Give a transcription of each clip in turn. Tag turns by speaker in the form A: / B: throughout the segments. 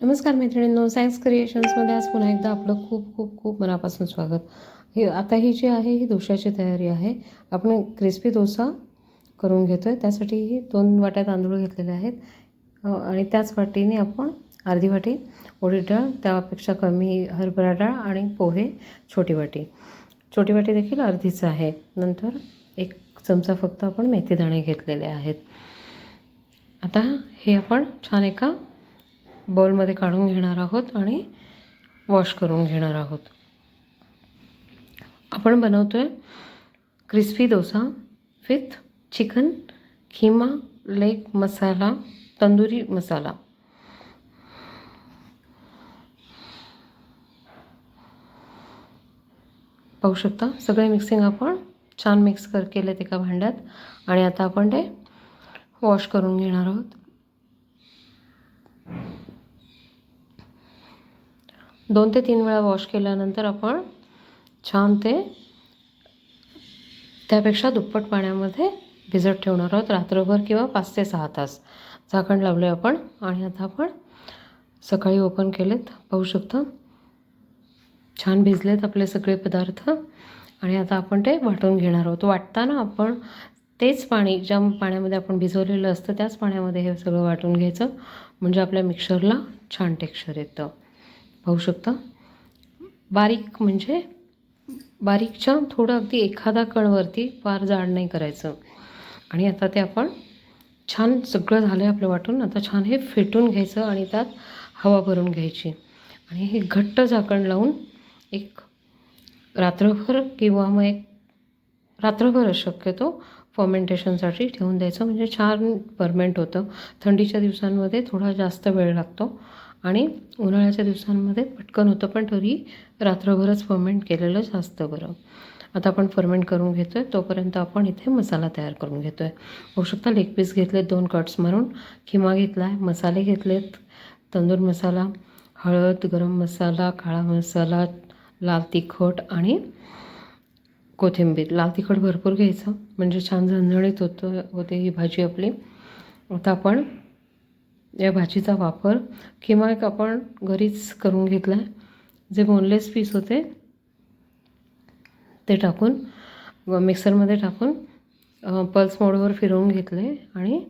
A: नमस्कार मैत्रिणींनो सायन्स क्रिएशन्समध्ये आज पुन्हा एकदा आपलं खूप खूप खूप मनापासून स्वागत. हे आता ही जी आहे ही डोश्याची तयारी आहे. आपण क्रिस्पी डोसा करून घेतो आहे त्यासाठीही दोन वाट्या तांदूळ घेतलेले आहेत. आणि त्याच वाटीने आपण अर्धी वाटी उडीद डाळ त्यापेक्षा कमी हरभरा डाळ आणि पोहे छोटी वाटी. छोटी वाटी देखील अर्धीच आहे. नंतर एक चमचा फक्त आपण मेथीदाणे घेतलेले आहेत. आता हे आपण छान एका बॉलमध्ये काढून घेणार आहोत आणि वॉश करून घेणार आहोत. आपण बनवतो आहे crispy dosa with chicken keema leg masala tandoori masala. पाहू शकता सगळे मिक्सिंग आपण छान मिक्स कर केलेत एका भांड्यात. आणि आता आपण ते वॉश करून घेणार आहोत. दोन ते तीन वेळा वॉश केल्यानंतर आपण छान ते त्यापेक्षा दुप्पट पाण्यामध्ये भिजत ठेवणार आहोत. रात्रभर किंवा पाच ते सहा तास. झाकण लावले आपण आणि आता आपण सकाळी ओपन केलेत. पाहू शकता. छान भिजलेत आपले सगळे पदार्थ. आणि आता आपण ते वाटून घेणार आहोत. वाटताना आपण तेच पाणी ज्या पाण्यामध्ये आपण भिजवलेलं असतं त्याच पाण्यामध्ये हे सगळं वाटून घ्यायचं. म्हणजे आपल्या मिक्सरला छान टेक्स्चर येतं. पाहू शकता. बारीक म्हणजे बारीकच्या थोडं अगदी एखादा कणवरती फार जाड नाही करायचं. आणि आता ते आपण छान सगळं झालं आहे आपलं वाटून. आता छान हे फेटून घ्यायचं आणि त्यात हवा भरून घ्यायची. आणि हे घट्ट झाकण लावून एक रात्रभर किंवा मग एक रात्रभरच शक्यतो फर्मेंटेशनसाठी ठेवून द्यायचं. म्हणजे छान फर्मेंट होतं. थंडीच्या दिवसांमध्ये थोडा जास्त वेळ लागतो. आणि उन्हाळ्याच्या दिवसांमध्ये पटकन होतं पण तरी रात्रभरच फर्मेंट केलेलं जास्त बरं आता आपण फर्मेंट करून घेतो आहे तोपर्यंत आपण इथे मसाला तयार करून घेतो आहे होऊ शकता लेग पीस घेतलेत दोन कट्स मारून खिमा घेतला आहे मसाले घेतलेत तंदूर मसाला हळद गरम मसाला काळा मसाला लाल तिखट आणि कोथिंबीर. लाल तिखट भरपूर घ्यायचं म्हणजे छान झणझणीत होतं होते ही भाजी आपली. आता आपण या भाजीचा वापर किंवा एक आपण घरीच करून घेतला आहे जे बोनलेस पीस होते ते टाकून मिक्सरमध्ये टाकून पल्स मोडवर फिरवून घेतले आणि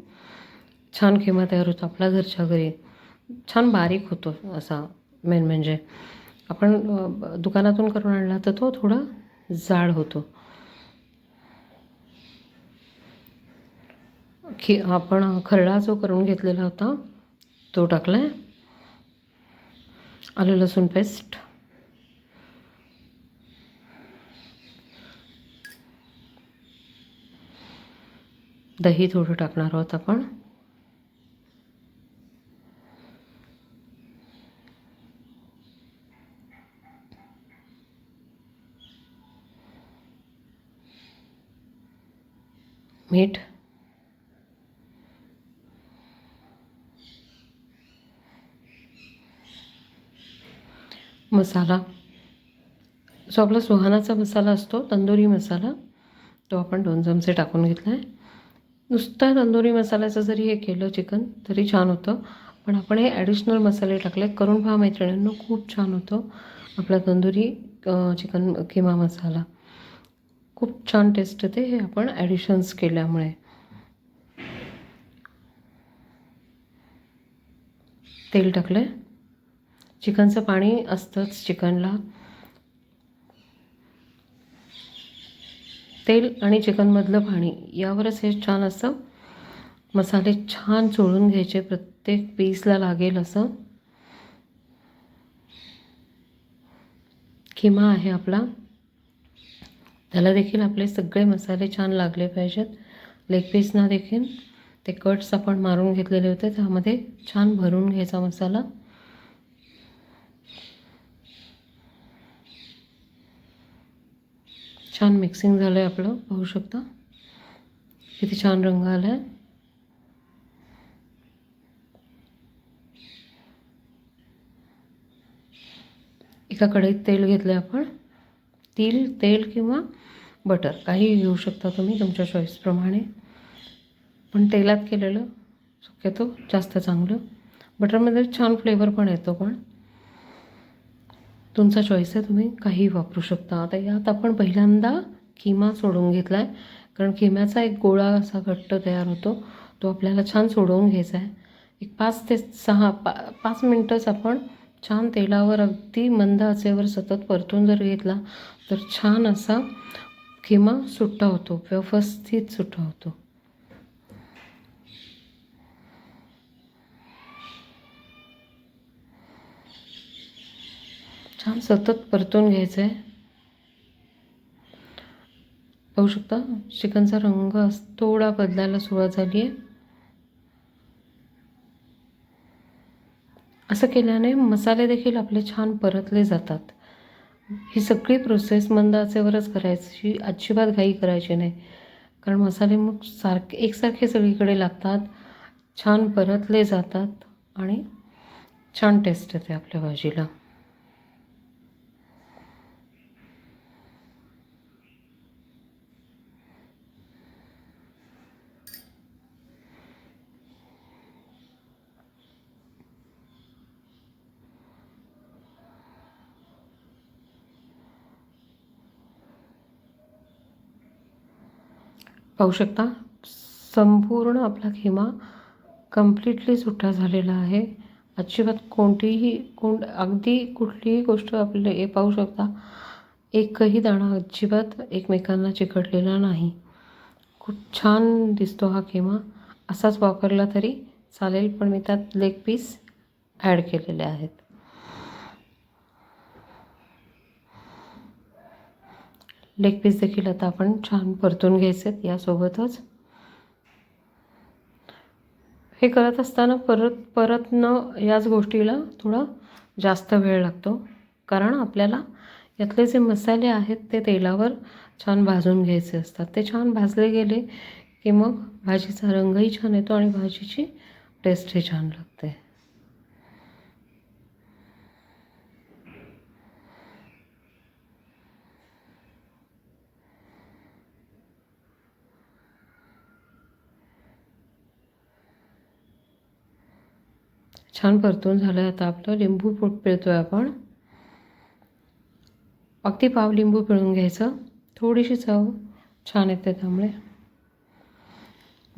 A: छान खिमा तयार होतो आपल्या घरच्या घरी. छान बारीक होतो असा मेन म्हणजे. आपण दुकानातून करून आणला तर तो थोडा जाड होतो. खि आपण खरडा जो करून घेतलेला होता तो टाकला आलं लसूण पेस्ट दही थोडं टाकणार आहोत आपण मीठ मसाला. जो आपला सुहानाचा मसाला असतो तंदुरी मसाला तो आपण दोन चमचे टाकून घेतला आहे नुसता तंदुरी मसाल्याचं जरी हे केलं चिकन तरी छान होतं. पण आपण हे ॲडिशनल मसाले टाकले. करून पहा मैत्रिणींनो खूप छान होतं आपला तंदुरी चिकन किमा मसाला. खूप छान टेस्ट येते हे आपण ॲडिशन्स केल्यामुळे. तेल टाकलं आहे चिकनचं पाणी असतंच चिकनला. तेल आणि चिकनमधलं पाणी यावरच हे छान असं मसाले छान चोळून घ्यायचे प्रत्येक पीसला लागेल असं. खिमा आहे आपला. त्याला देखील आपले सगळे मसाले छान लागले पाहिजेत. लेग पीसना देखील ते कट्स आपण मारून घेतलेले होते त्यामध्ये छान भरून घ्यायचा मसाला. छान मिक्सिंग झालं आहे आपलं पाहू शकता. किती छान रंग आला आहे एका कढईत तेल घेतलं आहे आपण. तिल तेल किंवा बटर काही घेऊ शकता तुम्ही तुमच्या चॉईसप्रमाणे पण तेलात केलेलं शक्यतो जास्त चांगलं. बटरमध्ये छान फ्लेवर पण येतो पण. तुमचा चॉईस आहे तुम्ही काही वापरू शकता. आता यात आपण पहिल्यांदा किमा सोडून घेतला आहे कारण किम्याचा एक गोळा असा घट्ट तयार होतो तो आपल्याला छान सोडवून घ्यायचा आहे. एक पाच ते सहा पा पाच मिनटंच आपण छान तेलावर अगदी मंद आचेवर सतत परतून जर घेतला तर छान असा किमा सुट्टा होतो व्यवस्थित सुट्टा होतो. छान सतत परतून घ्यायचं आहे पाहू शकता चिकनचा रंग थोडा बदलायला सुरुवात झाली आहे असं केल्याने मसाले देखील आपले छान परतले जातात. ही सगळी प्रोसेस मंद आचेवरच करायची अजिबात घाई करायची नाही. कारण मसाले मग सारखे एकसारखे सगळीकडे लागतात छान परतले जातात आणि छान टेस्ट येते आपल्या भाजीला. पाहू शकता संपूर्ण आपला खिमा कम्प्लिटली सुट्टा झालेला आहे. अजिबात कोणतीही कोण अगदी कुठलीही गोष्ट आपले हे पाहू शकता एकही दाणा अजिबात एकमेकांना चिकटलेला नाही. खूप छान दिसतो हा खेमा. असाच वापरला तरी चालेल पण मी त्यात लेग पीस ॲड केलेले आहेत. लेग पीस देखील आता आपण छान परतून घ्यायचे आहेत यासोबतच. हे करत असताना परत परत न याच गोष्टीला थोडा जास्त वेळ लागतो. कारण आपल्याला यातले जे मसाले आहेत ते तेलावर छान भाजून घ्यायचे असतात. ते छान भाजले गेले की मग भाजीचा रंगही छान येतो आणि भाजीची टेस्टही छान लागते. छान परतून झालं आहे आता आपलं. लिंबू पोट पिळतो आहे आपण. अगदी पाव लिंबू पिळून घ्यायचं. थोडीशी चव छान येते त्यामुळे.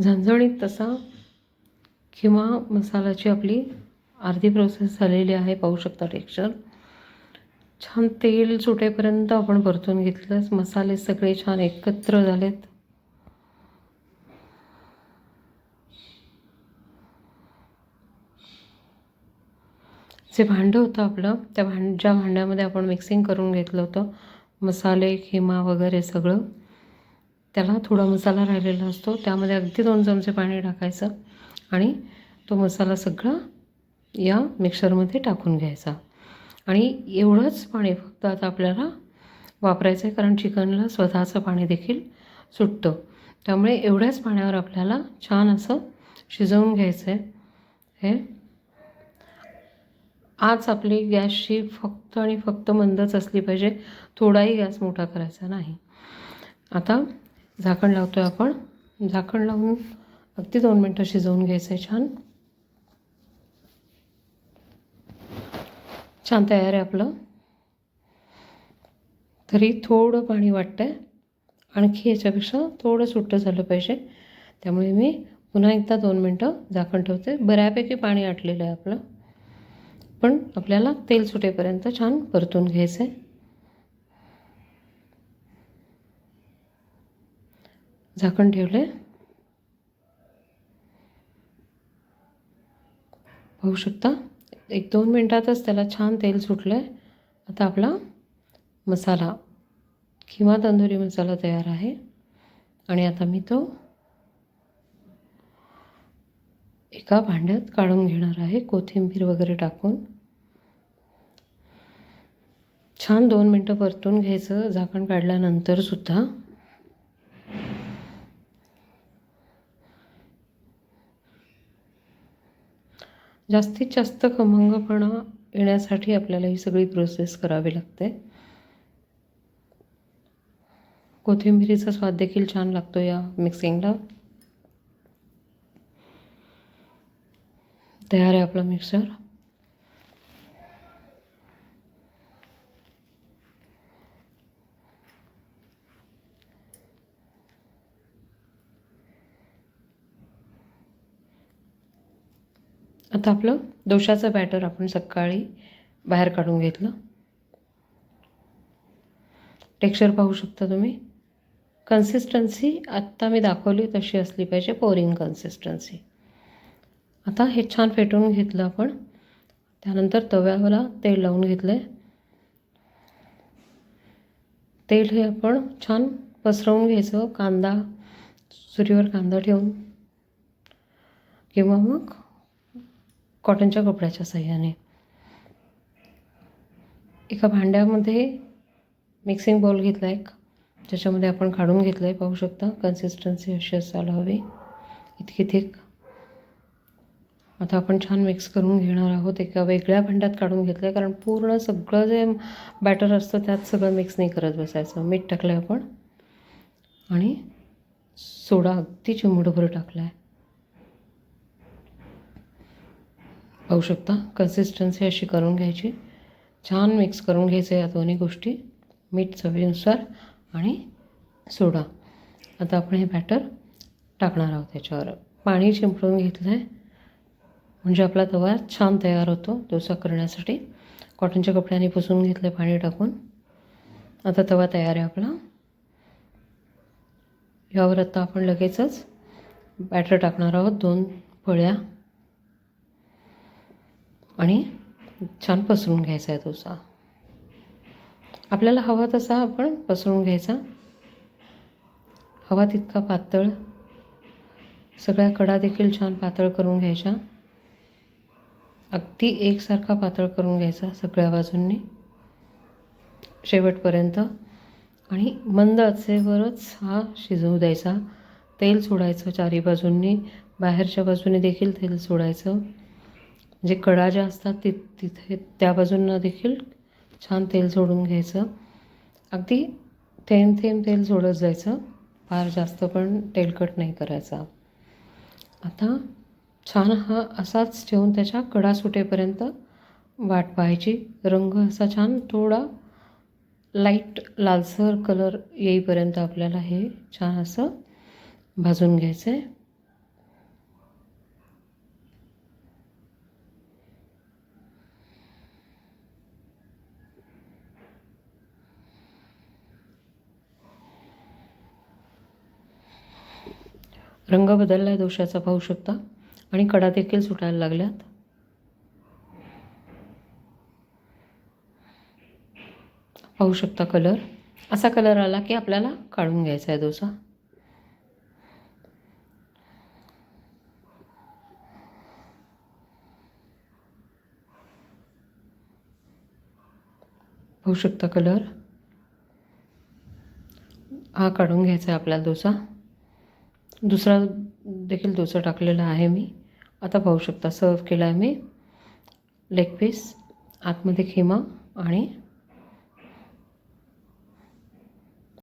A: झणझणीत तसा किंवा मसाल्याची आपली अर्धी प्रोसेस झालेली आहे. पाहू शकता टेक्स्चर छान तेल सुटेपर्यंत आपण परतून घेतलंच. मसाले सगळे छान एकत्र झालेत. जे भांडं होतं आपलं त्या भांड ज्या भांड्यामध्ये आपण मिक्सिंग करून घेतलं होतं मसाले खिमा वगैरे सगळं त्याला थोडा मसाला राहिलेला असतो. त्यामध्ये अगदी दोन चमचे पाणी टाकायचं आणि तो मसाला सगळा या मिक्सरमध्ये टाकून घ्यायचा. आणि एवढंच पाणी फक्त आता आपल्याला वापरायचं आहे कारण चिकनला स्वतःचं पाणी देखील सुटतं. त्यामुळे एवढ्याच पाण्यावर आपल्याला छान असं शिजवून घ्यायचं आहे. हे आज आपली गॅसची फक्त आणि फक्त मंदच असली पाहिजे. थोडाही गॅस मोठा करायचा नाही. आता झाकण लावतो आहे आपण. झाकण लावून अगदी दोन मिनटं शिजवून घ्यायचं आहे छान. छान तयार आहे आपलं. तरी थोडं पाणी वाटतं आहे आणखी याच्यापेक्षा थोडं सुट्टं झालं पाहिजे. त्यामुळे मी पुन्हा एकदा दोन मिनटं झाकण ठेवते. बऱ्यापैकी पाणी आटलेलं आहे आपलं. पण आपल्याला तेल सुटेपर्यंत छान परतून घ्यायचं आहे झाकण ठेवले पाहू शकता एक दोन मिनटातच त्याला छान तेल सुटलं आहे आता आपला मसाला किंवा तंदुरी मसाला तयार आहे. आणि आता मी तो एका भांड्यात काढून घेणार आहे. कोथिंबीर वगैरे टाकून. छान दोन मिनटं परतून घ्यायचं. झाकण काढल्यानंतर सुद्धा. जास्तीत जास्त खमंगपणा येण्यासाठी आपल्याला ही सगळी प्रोसेस करावी लागते. कोथिंबिरीचा स्वाद देखील छान लागतो या मिक्सिंगला तयार आहे आपला मिक्सर आता आपलं दोशाचं बॅटर आपण सकाळी बाहेर काढून घेतलं. टेक्स्चर पाहू शकता तुम्ही. कन्सिस्टन्सी आत्ता मी दाखवली तशी असली पाहिजे पोरिंग कन्सिस्टन्सी आता हे छान फेटून घेतलं आपण. त्यानंतर तव्याला तेल लावून घेतलं आहे तेल हे आपण छान पसरवून घ्यायचं कांदा सुरीवर कांदा ठेवून. किंवा मग कॉटनच्या कपड्याच्या साह्याने. एका भांड्यामध्ये मिक्सिंग बाउल घेतला एक. ज्याच्यामध्ये आपण काढून घेतलं आहे पाहू शकता. कन्सिस्टन्सी अशी असायला हवी. इतकी थिक. आता आपण छान मिक्स करून घेणार आहोत एका वेगळ्या भांड्यात काढून घेतलं आहे कारण पूर्ण सगळं जे बॅटर असतं त्यात सगळं मिक्स नाही करत बसायचं. मीठ टाकलं आहे आपण आणि सोडा अगदी चिमूटभर टाकला आहे पाहू शकता कन्सिस्टन्सी अशी करून घ्यायची. छान मिक्स करून घ्यायचं या दोन्ही गोष्टी मीठ चवीनुसार आणि सोडा. आता आपण हे बॅटर टाकणार आहोत त्याच्यावर. पाणी चिंपळून घेतलं आहे म्हणजे आपला तवा छान तयार होतो डोसा करण्यासाठी. कॉटनच्या कपड्याने पुसून घेतलं पाणी टाकून. आता तवा तयार आहे आपला. यावर आता आपण लगेचच बॅटर टाकणार आहोत दोन पळ्या. आणि छान पसरून घ्यायचा आहे डोसा. आपल्याला हवा तसा आपण पसरून घ्यायचा. हवा तितका पातळ. सगळ्या कडा देखील छान पातळ करून घ्यायच्या. अगदी एकसारखा पातळ करून घ्यायचा सगळ्या बाजूंनी. शेवटपर्यंत. आणि मंद आचेवरच हा शिजवू द्यायचा. तेल सोडायचं चारी बाजूंनी. बाहेरच्या बाजूने देखील तेल सोडायचं. म्हणजे कडा ज्या असतात ति तिथे त्या बाजूंना देखील छान तेल सोडून घ्यायचं. अगदी थेंब थेंब तेल सोडत जायचं. फार जास्त पण तेलकट नाही करायचा. आता छान हा असाच ठेवून त्याच्या कडा सुटेपर्यंत वाट पाहायची रंग असा छान थोडा लाइट लालसर कलर येईपर्यंत आपल्याला हे छान असं भाजून घ्यायचं आहे रंग बदलला आहे दोषाचा पाहू शकता. आणि कडा देखील सुटायला लागल्यात. पाहू शकता कलर असा कलर आला की आपल्याला काढून घ्यायचा आहे डोसा. पाहू शकता कलर हा काढून घ्यायचा आहे आपल्याला डोसा. दुसरा देखील डोसा टाकलेला आहे मी. आता पाहू शकता. सर्व केला आहे मी. लेग पीस आतमध्ये खिमा आणि